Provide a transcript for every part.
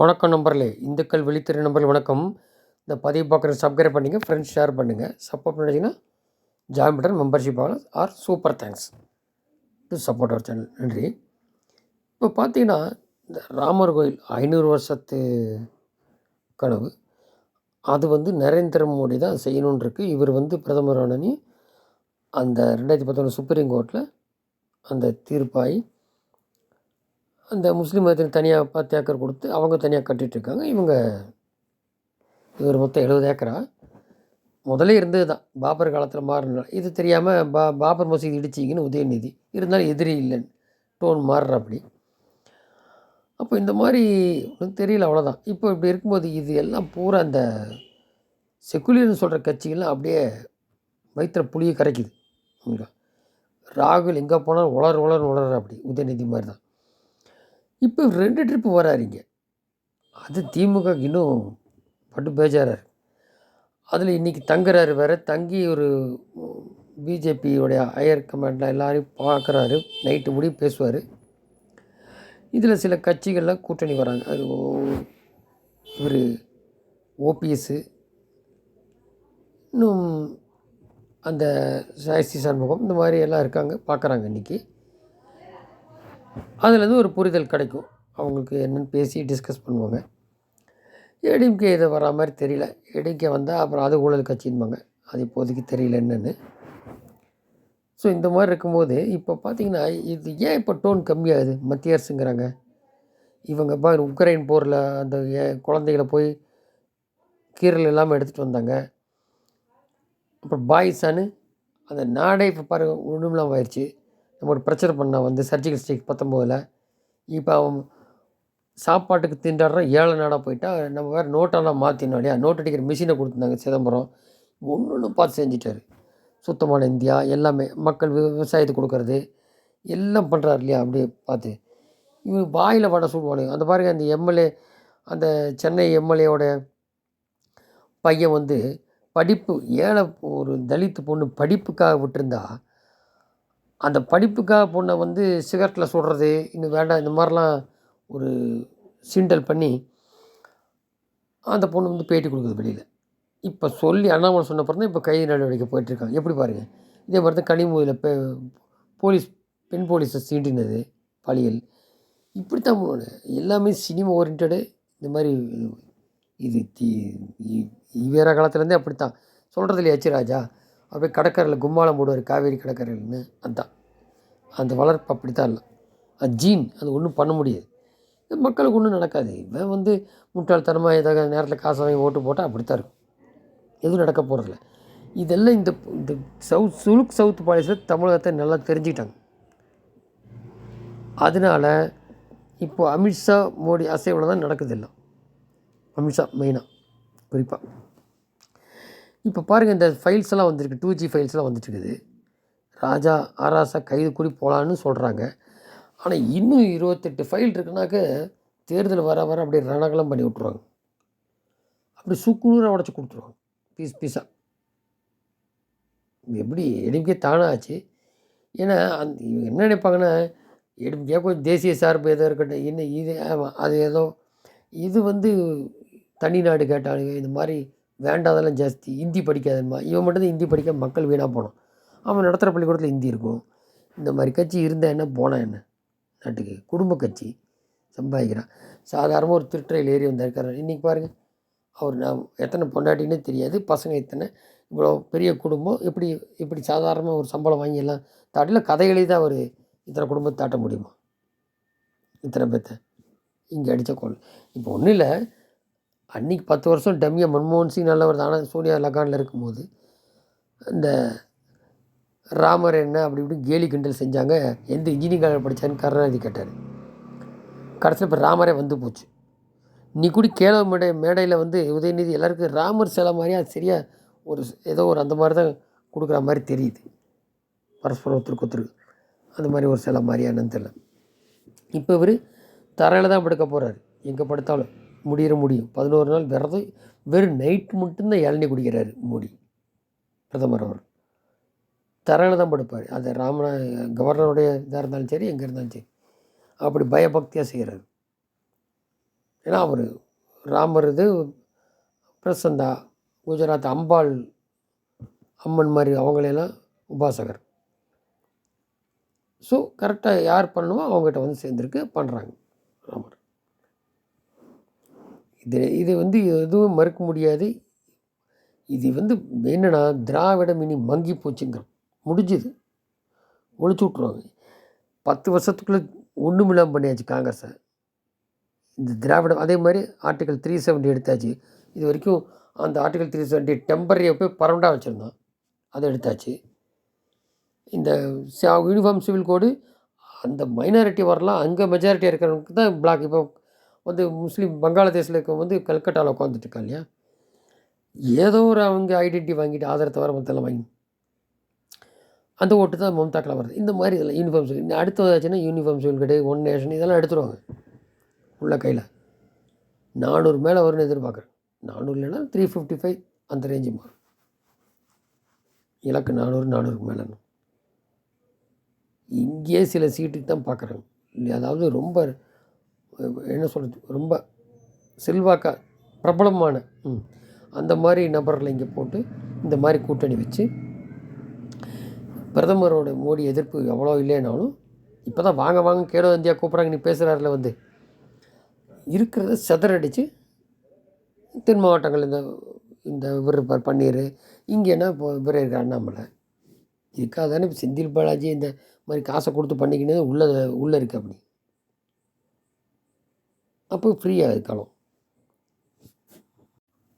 வணக்கம் நம்பர்களே இந்துக்கள் விழித்திரை நம்பரில் வணக்கம். இந்த பதிவு பார்க்குற சப்ஸ்கிரைப் பண்ணிங்க ஃப்ரெண்ட்ஸ் ஷேர் பண்ணுங்கள் சப்போர்ட் பண்ணிங்கன்னா ஜாயின் பட்டன் மெம்பர்ஷிப் ஆகலாம் or super thanks to support our channel நன்றி. இப்போ பார்த்தீங்கன்னா இந்த ராமர் கோயில் ஐநூறு வருஷத்து கனவு. அது வந்து நரேந்திர மோடி தான் செய்யணுன்னு இருக்கு. இவர் வந்து பிரதமர் ஆனனி அந்த ரெண்டாயிரத்தி பத்தொன்று சுப்ரீம் கோர்ட்டில் அந்த தீர்ப்பாயி அந்த முஸ்லீம் மதத்தில் தனியாக பத்து ஏக்கர் கொடுத்து அவங்க தனியாக கட்டிகிட்ருக்காங்க இவங்க இவர் மொத்தம் எழுபது ஏக்கரா? முதலே இருந்தது தான். பாபர் காலத்தில் மாறின இது தெரியாமல் பா பாபர் மசூதி இடிச்சிங்கன்னு உதயநிதி. இருந்தாலும் எதிரி இல்லைன்னு டோன் மாறுற அப்படி அப்போ இந்த மாதிரி ஒன்றும் தெரியல அவ்வளோதான் இப்போ இப்படி இருக்கும்போது இது எல்லாம் பூரா அந்த செக்குலர்னு சொல்கிற கட்சிகள்லாம் அப்படியே வயிற்றுல புளியை கரைக்குது. ராகுல் எங்கே போனாலும் உளர் உளர் உளர் அப்படி உதயநிதி மாதிரி தான். இப்போ ரெண்டு ட்ரிப்பு வராதிங்க அது திமுக இன்னும் பட்டு பேஜாரார் அதில் இன்றைக்கி தங்குறாரு வேறு தங்கி ஒரு பிஜேபியோடைய ஹையர் கமாண்டில் எல்லாரையும் பார்க்குறாரு நைட்டு முடியும் பேசுவார். இதில் சில கட்சிகள்லாம் கூட்டணி வராங்க. அது இவர் ஓபிஎஸ்ஸு இன்னும் அந்த சாயஸ்தி சண்முகம் இந்த மாதிரி எல்லாம் இருக்காங்க பார்க்குறாங்க இன்றைக்கி அதுலேருந்து ஒரு புரிதல் கிடைக்கும். அவங்களுக்கு என்னென்னு பேசி டிஸ்கஸ் பண்ணுவாங்க. ஏடிஎம்கே இதை வரா மாதிரி தெரியல. ஏடிஎம்கே வந்தால் அப்புறம் அது ஊழல் கட்சின்பாங்க. அது இப்போதைக்கு தெரியல என்னென்னு. ஸோ இந்த மாதிரி இருக்கும்போது இப்போ பார்த்தீங்கன்னா இது ஏன் இப்போ டோன் கம்மியாகுது? மத்திய அரசுங்கிறாங்க. இவங்க பா உக்ரைன் போரில் அந்த ஏ- குழந்தைகளை போய் கீரல் இல்லாமல் எடுத்துகிட்டு வந்தாங்க. அப்புறம் பாய்ஸானு அந்த நாடே இப்போ பாருங்க ஒன்றுமில்லாமல் ஆயிடுச்சு. நம்ம ஒரு பிரச்சனை பண்ணால் வந்து சர்ஜிக்கல் ஸ்ட்ரைக் பத்தொம்போதில் இப்போ அவன் சாப்பாட்டுக்கு திண்டாடுற ஏழை நாடாக போயிட்டா நம்ம வேறு நோட்டெல்லாம் மாற்றினோம் இல்லையா நோட் அடிக்கிற மிஷினை கொடுத்துருந்தாங்க சிதம்பரம். ஒன்று ஒன்று பார்த்து செஞ்சிட்டார். சுத்தமான இந்தியா எல்லாமே மக்கள் வி- விவசாயத்துக்கு கொடுக்கறது எல்லாம் பண்ணுறாரு இல்லையா அப்படியே பார்த்து. இவங்க வாயில் வடை சுடுவானுங்க அந்த பாருங்க அந்த எம்எல்ஏ அந்த சென்னை எம்எல்ஏவோட பையன் வந்து படிப்பு ஏழை ஒரு தலித்து பொண்ணு படிப்புக்காக விட்டுருந்தா அந்த படிப்புக்காக பொண்ணை வந்து சிகரெட்டில் சுடுறது இன்னும் வேண்டாம் இந்த மாதிரிலாம் ஒரு சீண்டல் பண்ணி அந்த பொண்ணு வந்து பேட்டி கொடுக்குது வெளியில். இப்போ சொல்லி அண்ணாமலை சொன்ன தான் இப்போ கை நடவடிக்கை போயிட்டுருக்காங்க எப்படி பாருங்கள் இதே மாதிரி தான் கனிமொழியில் பெ போலீஸ் பெண் போலீஸை சீண்டினது பாலியல். இப்படி தான் எல்லாமே சினிமா ஓரியன்டு இந்த மாதிரி இது தி இ- ஈவேர காலத்துலேருந்தே அப்படித்தான். சொல்கிறது இல்லையா ராஜா? அப்படியே கடற்கரையில் கும்மாளம் போடுவார் காவேரி கடற்கரையில்னு. அதுதான் அந்த வளர்ப்பு அப்படி தான் இல்லை. அது ஜீன் அது ஒன்றும் பண்ண முடியாது. இது மக்களுக்கு ஒன்றும் நடக்காது. இவன் வந்து முட்டாள்தனமாக ஏதாவது நேரத்தில் காசு வாங்கி ஓட்டு போட்டால் அப்படித்தான் இருக்கும். எதுவும் நடக்க போகிறதில்ல இதெல்லாம் இந்த இந்த சவுத் சுலுக் சவுத் பாலிஸில் தமிழகத்தை நல்லா தெரிஞ்சுக்கிட்டாங்க. அதனால இப்போ அமித்ஷா மோடி அசைவில் தான் நடக்குது எல்லாம் அமித்ஷா மெயினாக குறிப்பாக இப்போ பாருங்கள் இந்த ஃபைல்ஸ் எல்லாம் வந்திருக்கு. டூ ஜி ஃபைல்ஸ்லாம் எல்லாம் வந்துட்டுருக்குது ராஜா ஆராசா கைது கூடி போகலான்னு சொல்கிறாங்க ஆனால் இன்னும் இருபத்தெட்டு ஃபைல் இருக்குனாக்க தேர்தல் வர வர அப்படியே ரணகலம் பண்ணி விட்ருவாங்க அப்படி சுக்குநூறாக உடச்சி கொடுத்துருவாங்க பீஸ் பீஸாக எப்படி எடுக்கே தானாச்சு ஏன்னா அந்த இவங்க என்ன நினைப்பாங்கன்னா எடுக்கே கொஞ்சம் தேசிய சார்பு ஏதோ இருக்கட்டும் என்ன இது அது ஏதோ இது வந்து தனி நாடு கேட்டானுங்க இந்த மாதிரி வேண்டாதெல்லாம் ஜாஸ்தி. ஹிந்தி படிக்காதன்மா இவன் மட்டும்தான் ஹிந்தி படிக்க மக்கள் வீணாக போனான். அவன் நடத்துகிற பள்ளிக்கூடத்தில் ஹிந்தி இருக்கும். இந்த மாதிரி கட்சி இருந்தால் என்ன போனால் என்ன? நாட்டுக்கு. குடும்ப கட்சி சம்பாதிக்கிறான். சாதாரணமாக ஒரு திருட்டையில் ஏறி வந்திருக்காரு இன்றைக்கி பாருங்கள் அவர் நான் எத்தனை பொண்டாட்டினே தெரியாது. பசங்க இத்தனை இவ்வளோ பெரிய குடும்பம். எப்படி இப்படி சாதாரணமாக ஒரு சம்பளம் வாங்கி எல்லாம் தாட்டில் கதைகளே தான் அவர் இத்தனை குடும்பத்தை தாட்ட முடியுமா? இத்தனை பேர்த்த இங்கே அடித்த கோல். இப்போ ஒன்றும் இல்லை. அன்றைக்கி பத்து வருஷம் டம்மியாக மன்மோகன் சிங் நல்லவர் ஆனால் சோனியா லகானில் இருக்கும்போது. இந்த ராமர் என்ன அப்படி இப்படி கேலி கிண்டல் செஞ்சாங்க. எந்த இன்ஜினியரிங் காலேஜ் படித்தான்னு கருணாநிதி கேட்டார். கடைசியில் இப்போ ராமரே வந்து போச்சு. நீ கூட கேள மேடை மேடையில் வந்து உதயநிதி எல்லாருக்கும் ராமர் சிலை மாதிரியா அது சரியாக ஒரு ஏதோ ஒரு அந்த மாதிரி தான் கொடுக்குற மாதிரி தெரியுது. பரஸ்பரம் ஒருத்தருக்கு ஒருத்தருக்கு. அந்த மாதிரி ஒரு சிலை மாதிரியா என்னன்னு தெரியல. இப்போ இவர் தரையில் தான் படுக்க போகிறாரு எங்கே படுத்தாலும். முடியிற முடியும். பதினோரு நாள் விரதம் வெறும் நைட் மட்டும்தான் இளநீ குடிக்கிறாரு மோடி பிரதமர் அவர் தரையில் தான் படுப்பார். அது ராமன கவர்னருடைய இதாக இருந்தாலும் சரி எங்கே இருந்தாலும் சரி. அப்படி பயபக்தியாக செய்கிறாரு ஏன்னா அவர் ராமர் இது பிரசந்தா குஜராத் அம்பாள் அம்மன் மாதிரி அவங்களெல்லாம் உபாசகர். ஸோ கரெக்டாக யார் பண்ணணுமோ அவங்ககிட்ட வந்து சேர்ந்துருக்கு பண்ணுறாங்க ராமர். இது இது வந்து எதுவும் மறுக்க முடியாது. இது வந்து என்னென்னா திராவிடம் இனி மங்கி போச்சுங்கிறோம் முடிஞ்சுது. ஒழிச்சு விட்ருவாங்க பத்து வருஷத்துக்குள்ளே ஒன்றுமில்லாமல் பண்ணியாச்சு காங்கிரஸை. இந்த திராவிடம் அதே மாதிரி ஆர்டிகல் த்ரீ செவன்ட்டி எடுத்தாச்சு. இது வரைக்கும் அந்த ஆர்டிகல் த்ரீ செவன்ட்டி டெம்பரரியை போய் பரவண்டாக வச்சுருந்தோம் அதை எடுத்தாச்சு. இந்த யூனிஃபார்ம் சிவில் கோடு அந்த மைனாரிட்டி வரலாம் அங்கே மெஜாரிட்டி இருக்கிறவங்களுக்கு தான் பிளாக் இப்போ வந்து முஸ்லீம் வங்காளதேசில் இருக்க வந்து கல்கட்டாவில் உட்காந்துட்டு இருக்கா இல்லையா? ஏதோ ஒரு அவங்க ஐடென்டி வாங்கிட்டு ஆதாரத்தை வர மொத்தம் வாங்கி. அந்த ஓட்டு தான் மம்தாக்கில் வருது. இந்த மாதிரி இதெல்லாம் யூனிஃபார்ம் சிவில் அடுத்து வந்தாச்சுன்னா யூனிஃபார்ம் சிவில் கிடையாது. ஒன் நேஷன் இதெல்லாம் எடுத்துருவாங்க. உள்ள கையில். நானூறு மேலே வரும்னு எதிர்பார்க்குறேன். நானூறு இல்லைன்னா த்ரீ ஃபிஃப்டி ஃபைவ் அந்த ரேஞ்சு மாறும். இலக்கு நானூறு நானூறுக்கு மேலே இங்கேயே சில சீட்டுக்கு தான் பார்க்குறாங்க. அதாவது ரொம்ப என்ன சொல்கிறது ரொம்ப செல்வாக்கா பிரபலமான ம் அந்த மாதிரி நபர்களை இங்கே போட்டு இந்த மாதிரி கூட்டணி வச்சு பிரதமரோட மோடி எதிர்ப்பு எவ்வளோ இல்லைனாலும் இப்போ தான் வாங்க வாங்க கேடோ இந்தியா கூப்பிட்றாங்க நீ பேசுகிறாருல வந்து. இருக்கிறத செதறடிச்சு தென் மாவட்டங்கள் இந்த இந்த இவர் ப- பன்னீர் இங்கேனா இப்போ இவர் இருக்க அண்ணாமலை. இதுக்காக தானே இப்போ செந்தில் பாலாஜி இந்த மாதிரி காசை கொடுத்து பண்ணிக்கினது உள்ளே உள்ளே இருக்குது அப்படி. அப்போ ஃப்ரீயாக இருக்கலாம்.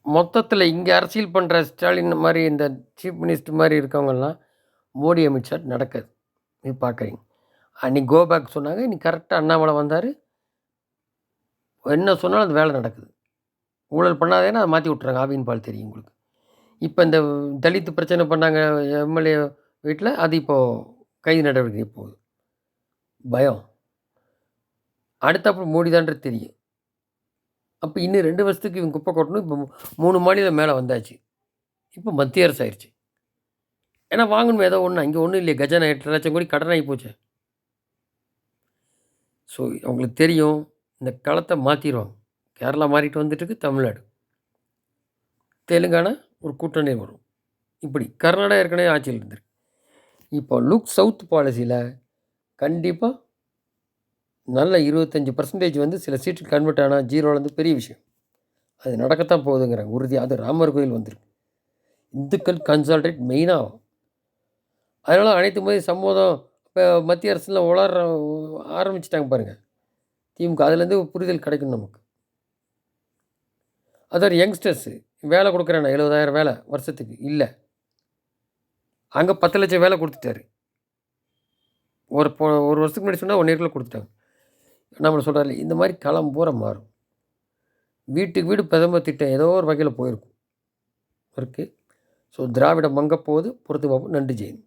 மொத்தத்தில் இங்கே அரசியல் பண்ணுற ஸ்டாலின் மாதிரி இந்த சீஃப் மினிஸ்டர் மாதிரி இருக்கவங்கெல்லாம் மோடி அமித்ஷா நடக்காது. நீ பார்க்குறீங்க அன்றைக்கி கோபேக் சொன்னாங்க இன்னைக்கு கரெக்டாக அண்ணாமலை வந்தார். என்ன சொன்னாலும் அது வேலை நடக்குது. ஊழல் பண்ணாதேன்னா அதை மாற்றி விட்றாங்க ஆவின் பால் தெரியும் உங்களுக்கு. இப்போ இந்த தலித் பிரச்சனை பண்ணாங்க எம்எல்ஏ வீட்டில் அது இப்போது கைது நடவடிக்கை போகுது. பயம். அடுத்தப்போ மோடி தான்றது தெரியும். அப்போ இன்னும் ரெண்டு வருஷத்துக்கு இவங்க குப்பை கொட்டணும். இப்போ மூணு மாநிலம் மேலே வந்தாச்சு. இப்போ மத்திய அரசு ஆயிடுச்சு ஏன்னா வாங்கணும் ஏதோ ஒன்று அங்கே ஒன்றும் இல்லையே. கஜானா எட்டு லட்சம் கோடி கடன் ஆகி போச்சு. ஸோ அவங்களுக்கு தெரியும் இந்த களத்தை மாற்றிடுவாங்க கேரளா மாறிட்டு வந்துட்டுருக்கு தமிழ்நாடு. தெலுங்கானா ஒரு கூட்டணி வரும். இப்படி கர்நாடகா ஏற்கனவே ஆட்சியில் இருந்திருக்கு. இப்போ லுக் சவுத் பாலிசியில் கண்டிப்பாக நல்ல இருபத்தஞ்சி பர்சன்டேஜ் வந்து சில சீட்டு கன்வெர்ட் ஆனால் ஜீரோலேருந்து பெரிய விஷயம். அது நடக்கத்தான் போகுதுங்கிற உறுதி. அது ராமர் கோயில் வந்திருக்கு. இந்துக்கள் கன்சால்டேட் மெயினாக அதனால் அனைத்து முறை சம்மதம் இப்போ மத்திய அரசில் உளர ஆரம்பிச்சிட்டாங்க பாருங்கள் திமுக அதுலேருந்து புரிதல் கிடைக்கும் நமக்கு. அதாவது யங்ஸ்டர்ஸு வேலை கொடுக்குறேண்ணா எழுபதாயிரம் வேலை வருஷத்துக்கு? இல்லை. அங்கே பத்து லட்சம் வேலை கொடுத்துட்டாரு. ஒரு போ ஒரு வருஷத்துக்கு முன்னாடி சொன்னால் ஒன் இயர்க்குள்ள கொடுத்துட்டாங்க. நம்ம சொல்கிறாரு இந்த மாதிரி களம் பூரா மாறும். வீட்டுக்கு வீடு பிரதமர் திட்டம் ஏதோ ஒரு வகையில் போயிருக்கும். இருக்குது ஸோ திராவிடம் மங்கப்போது பொறுத்து பார்ப்போம். நன்றி ஜெயின்